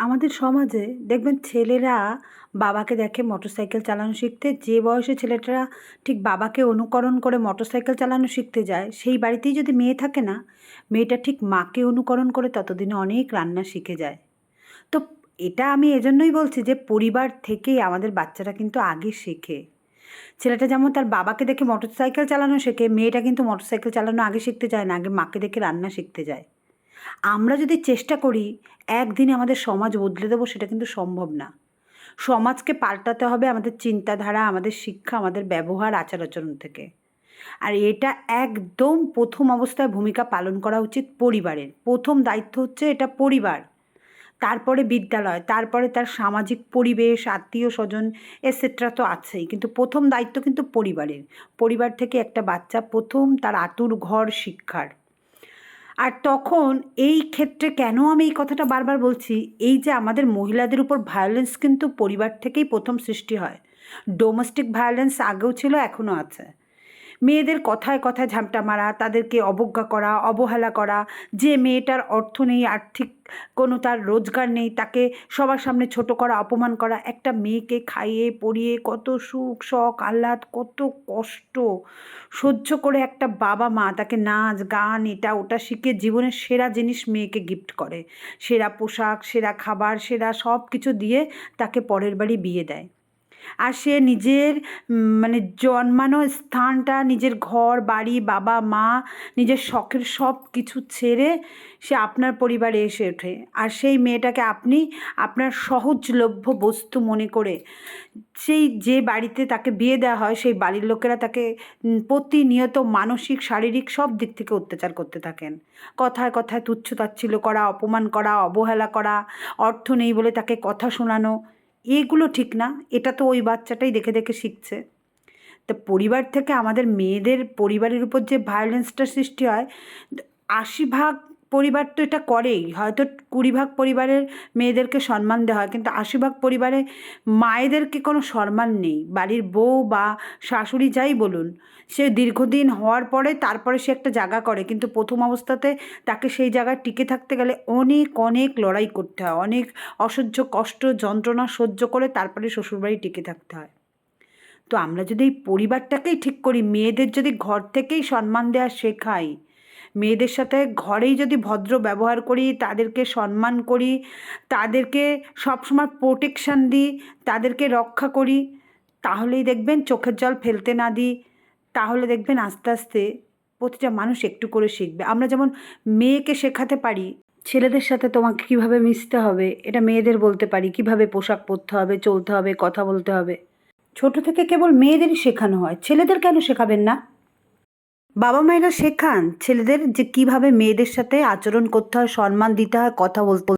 আমাদের সমাজে দেখবেন ছেলেরা বাবাকে দেখে মোটরসাইকেল চালানো শিখতে, যে বয়সে ছেলেটা ঠিক বাবাকে অনুকরণ করে মোটরসাইকেল চালানো শিখতে যায়, সেই বাড়িতেই যদি মেয়ে থাকে না, মেয়েটা ঠিক মাকে অনুকরণ করে ততদিনে অনেক রান্না শিখে যায়। তো এটা আমি এজন্যই বলছি যে পরিবার থেকেই আমাদের বাচ্চারা কিন্তু আগে শেখে। ছেলেটা যেমন তার বাবাকে দেখে মোটরসাইকেল চালানো শেখে, মেয়েটা কিন্তু মোটরসাইকেল চালানো আগে শিখতে যায় না, আগে মাকে দেখে রান্না শিখতে যায়। আমরা যদি চেষ্টা করি একদিনে আমাদের সমাজ বদলে দেবো, সেটা কিন্তু সম্ভব না। সমাজকে পাল্টাতে হবে আমাদের চিন্তাধারা, আমাদের শিক্ষা, আমাদের ব্যবহার, আচার আচরণ থেকে। আর এটা একদম প্রথম অবস্থায় ভূমিকা পালন করা উচিত পরিবারের। প্রথম দায়িত্ব হচ্ছে এটা পরিবার। তারপরে বিদ্যালয়, তারপরে তার সামাজিক পরিবেশ, আত্মীয় স্বজন এসেট্রা তো আছেই। কিন্তু প্রথম দায়িত্ব কিন্তু পরিবারের। পরিবার থেকে একটা বাচ্চা প্রথম তার আতুর ঘর শিক্ষার। আর তখন এই ক্ষেত্রে কেন আমি এই কথাটা বারবার বলছি? এই যে আমাদের মহিলাদের উপর ভায়োলেন্স কিন্তু পরিবার থেকেই প্রথম সৃষ্টি হয়। ডোমেস্টিক ভায়োলেন্স আগেও ছিল, এখনও আছে। মেয়েদের কথায় কথায় ঝামটা মারা, তাদেরকে অবজ্ঞা করা, অবহেলা করা, যে মেয়েটার অর্থ নেই, আর্থিক কোনো তার রোজগার নেই, তাকে সবার সামনে ছোট করা, অপমান করা, একটা মেয়েকে খাইয়ে, পরিয়ে কত সুখ, শখ, আহ্লাদ, কত কষ্ট, সহ্য করে একটা বাবা মা তাকে নাচ, গান, এটা, ওটা শিখে জীবনের সেরা জিনিস মেয়েকে গিফট করে। সেরা পোশাক, সেরা খাবার, সেরা সব কিছু দিয়ে তাকে পরের বাড়ি বিয়ে দেয়। আর সে নিজের মানে জন্মানো স্থানটা, নিজের ঘর, বাড়ি, বাবা, মা, নিজের শখের সব কিছু ছেড়ে সে আপনার পরিবারে এসে ওঠে। আর সেই মেয়েটাকে আপনি আপনার সহজলভ্য বস্তু মনে করে সেই যে বাড়িতে তাকে বিয়ে দেওয়া হয়, সেই বাড়ির লোকেরা তাকে প্রতিনিয়ত মানসিক, শারীরিক সব দিক থেকে অত্যাচার করতে থাকেন। কথায় কথায় তুচ্ছ তাচ্ছিল্য করা, অপমান করা, অবহেলা করা, অর্থ নেই বলে তাকে কথা শোনানো এগুলো ঠিক না, এটা তো ওই বাচ্চাটাই দেখে দেখে শিখছে। তো পরিবার থেকে আমাদের মেয়েদের পরিবারের উপর যে ভায়োলেন্সটা সৃষ্টি হয়, আশি ভাগ পরিবার তো এটা করেই। হয়তো কুড়ি ভাগ পরিবারের মেয়েদেরকে সম্মান দেওয়া হয়, কিন্তু আশি ভাগ পরিবারে মায়েদেরকে কোনো সম্মান নেই। বাড়ির বউ বা শাশুড়ি যাই বলুন, সে দীর্ঘদিন হওয়ার পরে তারপরে সে একটা জায়গা করে, কিন্তু প্রথম অবস্থাতে তাকে সেই জায়গায় টিকে থাকতে গেলে অনেক অনেক লড়াই করতে হয়। অনেক অসহ্য কষ্ট, যন্ত্রণা সহ্য করে তারপরে শ্বশুরবাড়ি টিকে থাকতে হয়। তো আমরা যদি এই পরিবারটাকেই ঠিক করি, মেয়েদের যদি ঘর থেকেই সম্মান দেওয়া শেখাই মেয়েদের সাথে ঘরেই যদি ভদ্র ব্যবহার করি, তাদেরকে সম্মান করি, তাদেরকে সবসময় প্রোটেকশান দিই, তাদেরকে রক্ষা করি, তাহলেই দেখবেন চোখের জল ফেলতে না দিই। তাহলে দেখবেন আস্তে আস্তে প্রতিটা মানুষ একটু করে শিখবে। আমরা যেমন মেয়েকে শেখাতে পারি, ছেলেদের সাথে তোমাকে কীভাবে মিশতে হবে, এটা মেয়েদের বলতে পারি, কীভাবে পোশাক পরতে হবে, চলতে হবে, কথা বলতে হবে। ছোট থেকে কেবল মেয়েদেরই শেখানো হয়। ছেলেদের কেন শেখাবেন না? বাবা মায়েরা শেখান ছেলেদের যে কীভাবে মেয়েদের সাথে আচরণ করতে হয়, সম্মান দিতে হয়, কথা বলতে